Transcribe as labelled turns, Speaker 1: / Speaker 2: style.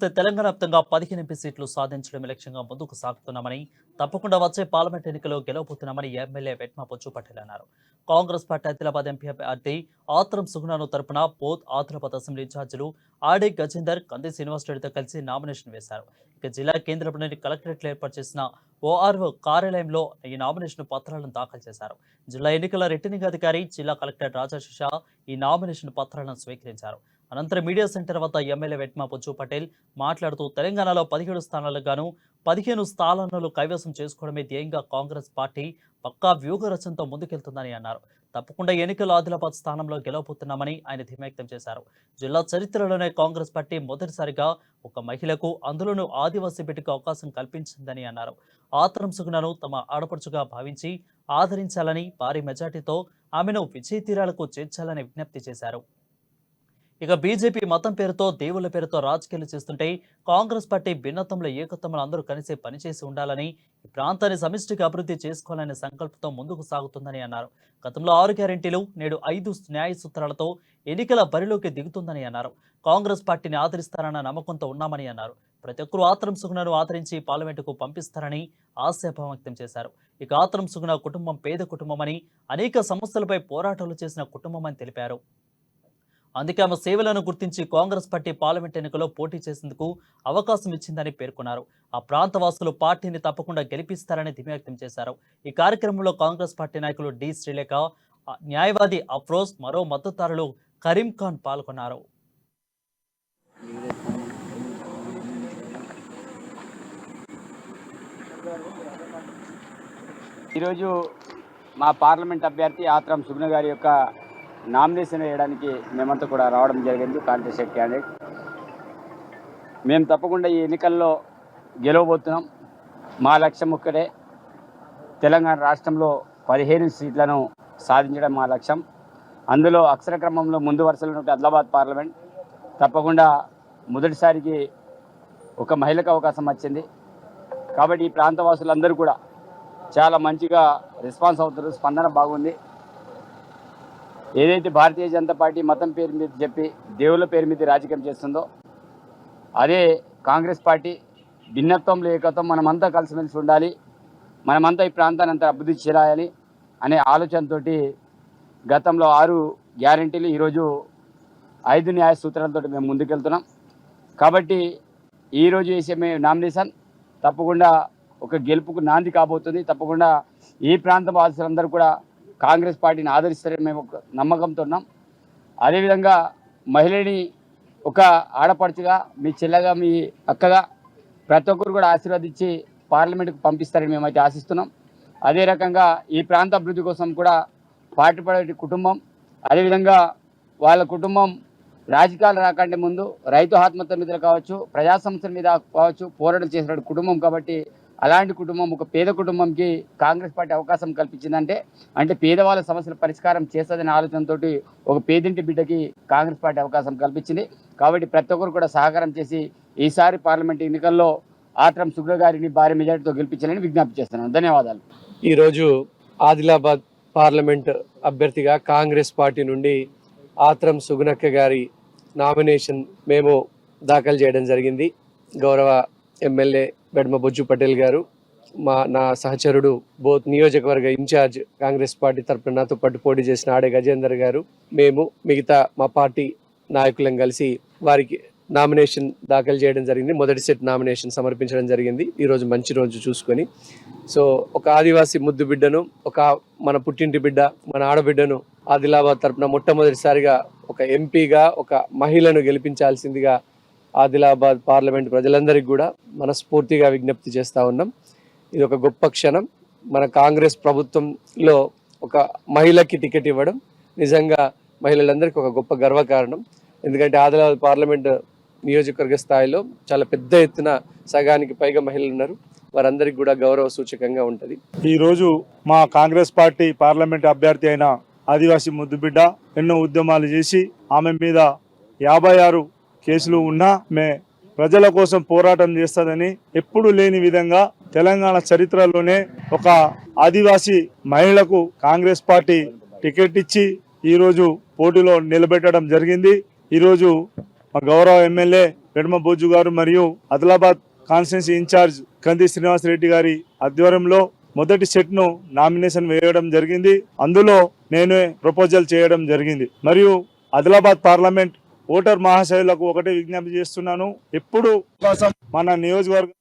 Speaker 1: తెలంగాణ వ్యాప్తంగా పదిహేను ఎంపీ సీట్లు సాధించడం లక్ష్యంగా ముందుకు సాగుతున్నామని తప్పకుండా వచ్చే పార్లమెంట్ ఎన్నికల్లో గెలవబోతున్నామని ఎమ్మెల్యే వెట్మా బొచ్చు పటేల్ అన్నారు కాంగ్రెస్ పార్టీ ఆదిలాబాద్ ఎంపీ అభ్యర్థి ఆత్రం సుగుణాను తరపున బోత్ ఆదిలాబాద్ అసెంబ్లీ ఇన్ఛార్జీలు ఆడే గజేందర్ కంది శ్రీనివాసరెడ్డితో కలిసి నామినేషన్ వేశారు. ఇక జిల్లా కేంద్రంలోని కలెక్టరేట్లు ఏర్పాటు చేసిన ఓఆర్ఓ కార్యాలయంలో ఈ నామినేషన్ పత్రాలను దాఖలు చేశారు. జిల్లా ఎన్నికల రిటర్నింగ్ అధికారి జిల్లా కలెక్టర్ రాజాశిష ఈ నామినేషన్ పత్రాలను స్వీకరించారు. అనంతరం మీడియా సెంటర్ వద్ద ఎమ్మెల్యే వెట్మా పొచ్చు పటేల్ మాట్లాడుతూ తెలంగాణలో పదిహేడు స్థానాలకు గాను పదిహేను స్థానాలను కైవసం చేసుకోవడమే ధ్యేయంగా కాంగ్రెస్ పార్టీ పక్కా వ్యూహ రచనతో ముందుకెళ్తుందని అన్నారు. తప్పకుండా ఎన్నికల ఆదిలాబాద్ స్థానంలో గెలవబోతున్నామని ఆయన ధీమా చేశారు. జిల్లా చరిత్రలోనే కాంగ్రెస్ పార్టీ మొదటిసారిగా ఒక మహిళకు అందులోనూ ఆదివాసీ బిడ్డకు అవకాశం కల్పించిందని అన్నారు. ఆత్రం సుగుణను తమ ఆడపడుచుగా భావించి ఆదరించాలని భారీ మెజార్టీతో ఆమెను విజయ తీరాలకు చేర్చాలని విజ్ఞప్తి చేశారు. ఇక బీజేపీ మతం పేరుతో దేవుళ్ళ పేరుతో రాజకీయాలు చేస్తుంటే కాంగ్రెస్ పార్టీ భిన్నత్వంలో ఏకత్వంలో అందరూ కలిసి పనిచేసి ఉండాలని ఈ ప్రాంతాన్ని సమిష్టిగా అభివృద్ధి చేసుకోవాలనే సంకల్పంతో ముందుకు సాగుతుందని అన్నారు. గతంలో ఆరు గ్యారెంటీలు నేడు ఐదు న్యాయ సూత్రాలతో ఎన్నికల బరిలోకి దిగుతుందని అన్నారు. కాంగ్రెస్ పార్టీని ఆదరిస్తారన్న నమ్మకంతో ఉన్నామని అన్నారు. ప్రతి ఒక్కరూ ఆత్రం సుగుణను ఆదరించి పార్లమెంటుకు పంపిస్తారని ఆశాభావం వ్యక్తం చేశారు. ఇక ఆత్రం సుగుణ కుటుంబం పేద కుటుంబమని అనేక సమస్యలపై పోరాటాలు చేసిన కుటుంబం అని తెలిపారు. అందుకే ఆమె సేవలను గుర్తించి కాంగ్రెస్ పార్టీ పార్లమెంట్ ఎన్నికల్లో పోటీ చేసేందుకు అవకాశం ఇచ్చిందని పేర్కొన్నారు. ఆ ప్రాంత వాసులు పార్టీని తప్పకుండా గెలిపిస్తారని ధీమా వ్యక్తం చేశారు. ఈ కార్యక్రమంలో కాంగ్రెస్ పార్టీ నాయకులు డి శ్రీలేఖ న్యాయవాది అఫ్రోజ్ మరో మద్దతుదారులు కరీం ఖాన్ పాల్గొన్నారు.
Speaker 2: ఈరోజు మా పార్లమెంట్ అభ్యర్థి ఆత్రం సుగ్న గారి యొక్క నామినేషన్ వేయడానికి మేమంతా కూడా రావడం జరిగింది కాంటెస్టెడ్ క్యాండిడేట్. మేము తప్పకుండా ఈ ఎన్నికల్లో గెలవబోతున్నాం. మా లక్ష్యం ఒక్కటే తెలంగాణ రాష్ట్రంలో పదిహేను సీట్లను సాధించడం మా లక్ష్యం. అందులో అక్షర క్రమంలో ముందు వరుసలో ఉన్న ఆదిలాబాద్ పార్లమెంట్. తప్పకుండా మొదటిసారికి ఒక మహిళకు అవకాశం వచ్చింది. కాబట్టి ఈ ప్రాంత వాసులందరూ కూడా చాలా మంచిగా రెస్పాన్స్ అవుతారు స్పందన బాగుంది. ఏదైతే భారతీయ జనతా పార్టీ మతం పేరు మీద చెప్పి దేవుళ్ళ పేరు మీద రాజకీయం చేస్తుందో అదే కాంగ్రెస్ పార్టీ భిన్నత్వంలో ఏకత్వం మనమంతా కలిసిమెలిసి ఉండాలి మనమంతా ఈ ప్రాంతాన్ని అంతా అభివృద్ధి చేయాలి అనే ఆలోచనతోటి గతంలో ఆరు గ్యారంటీలు ఈరోజు ఐదు న్యాయ సూత్రాలతో మేము ముందుకెళ్తున్నాం. కాబట్టి ఈరోజు వేసే మేము నామినేషన్ తప్పకుండా ఒక గెలుపుకు నాంది కాబోతుంది. తప్పకుండా ఈ ప్రాంత వాసులందరూ కూడా కాంగ్రెస్ పార్టీని ఆదరిస్తారని మేము నమ్మకంతో ఉన్నాం. అదేవిధంగా మహిళని ఒక ఆడపడుచుగా మీ చెల్లగా మీ అక్కగా ప్రతి ఒక్కరు కూడా ఆశీర్వదించి పార్లమెంట్కి పంపిస్తారని మేమైతే ఆశిస్తున్నాం. అదే రకంగా ఈ ప్రాంత అభివృద్ధి కోసం కూడా పాటుపడే కుటుంబం అదేవిధంగా వాళ్ళ కుటుంబం రాజకీయాలు రాకంటే ముందు రైతు ఆత్మహత్య మీద కావచ్చు ప్రజా సంస్థల మీద కావచ్చు పోరాటం చేసిన కుటుంబం కాబట్టి అలాంటి కుటుంబం ఒక పేద కుటుంబంకి కాంగ్రెస్ పార్టీ అవకాశం కల్పించిందంటే అంటే పేదవాళ్ళ సమస్యల పరిష్కారం చేస్తుందనే ఆలోచనతో ఒక పేదింటి బిడ్డకి కాంగ్రెస్ పార్టీ అవకాశం కల్పించింది. కాబట్టి ప్రతి ఒక్కరు కూడా సహకారం చేసి ఈసారి పార్లమెంట్ ఎన్నికల్లో ఆత్రం సుగ్ర గారిని భారీ మెజార్టీతో గెలిపించాలని విజ్ఞప్తి చేస్తున్నాను. ధన్యవాదాలు.
Speaker 3: ఈరోజు ఆదిలాబాద్ పార్లమెంట్ అభ్యర్థిగా కాంగ్రెస్ పార్టీ నుండి ఆత్రం సుగుణక్క గారి నామినేషన్ మేము దాఖలు చేయడం జరిగింది. గౌరవ ఎమ్మెల్యే బెడ్మ బొజ్జు పటేల్ గారు మా నా సహచరుడు బోత్ నియోజకవర్గ ఇన్ఛార్జ్ కాంగ్రెస్ పార్టీ తరపున నాతో పట్టు పోటీ చేసిన ఆడే గజేందర్ గారు మేము మిగతా మా పార్టీ నాయకులను కలిసి వారికి నామినేషన్ దాఖలు చేయడం జరిగింది. మొదటి సెట్ నామినేషన్ సమర్పించడం జరిగింది. ఈరోజు మంచి రోజు చూసుకొని. సో ఒక ఆదివాసి ముద్దు బిడ్డను ఒక మన పుట్టింటి బిడ్డ మన ఆడబిడ్డను ఆదిలాబాద్ తరపున మొట్టమొదటిసారిగా ఒక ఎంపీగా ఒక మహిళను గెలిపించాల్సిందిగా ఆదిలాబాద్ పార్లమెంట్ ప్రజలందరికీ కూడా మనస్ఫూర్తిగా విజ్ఞప్తి చేస్తూ ఉన్నాం. ఇది ఒక గొప్ప క్షణం. మన కాంగ్రెస్ ప్రభుత్వంలో ఒక మహిళకి టికెట్ ఇవ్వడం నిజంగా మహిళలందరికీ ఒక గొప్ప గర్వకారణం. ఎందుకంటే ఆదిలాబాద్ పార్లమెంట్ నియోజకవర్గ స్థాయిలో చాలా పెద్ద ఎత్తున సగానికి పైగా మహిళలు ఉన్నారు. వారందరికీ కూడా గౌరవ సూచకంగా ఉంటుంది.
Speaker 4: ఈరోజు మా కాంగ్రెస్ పార్టీ పార్లమెంట్ అభ్యర్థి అయిన ఆదివాసీ ముద్దుబిడ్డ ఎన్నో ఉద్యమాలు చేసి ఆమె మీద యాభై ఆరు కేసులు ఉన్నా మే ప్రజల కోసం పోరాటం చేస్తుందని ఎప్పుడు లేని విధంగా తెలంగాణ చరిత్రలోనే ఒక ఆదివాసీ మహిళకు కాంగ్రెస్ పార్టీ టికెట్ ఇచ్చి ఈరోజు పోటీలో నిలబెట్టడం జరిగింది. ఈరోజు మా గౌరవ ఎమ్మెల్యే పెడమ బోజు గారు మరియు ఆదిలాబాద్ కాన్స్టిట్యున్సీ ఇన్ఛార్జ్ కంది శ్రీనివాస్ రెడ్డి గారి ఆధ్వర్యంలో మొదటి సెట్ను నామినేషన్ వేయడం జరిగింది. అందులో నేనే ప్రపోజల్ చేయడం జరిగింది. మరియు ఆదిలాబాద్ పార్లమెంట్ ఓటర్ మహాశయులకు ఒకటే విజ్ఞప్తి చేస్తున్నాను. ఎప్పుడు మన నియోజకవర్గం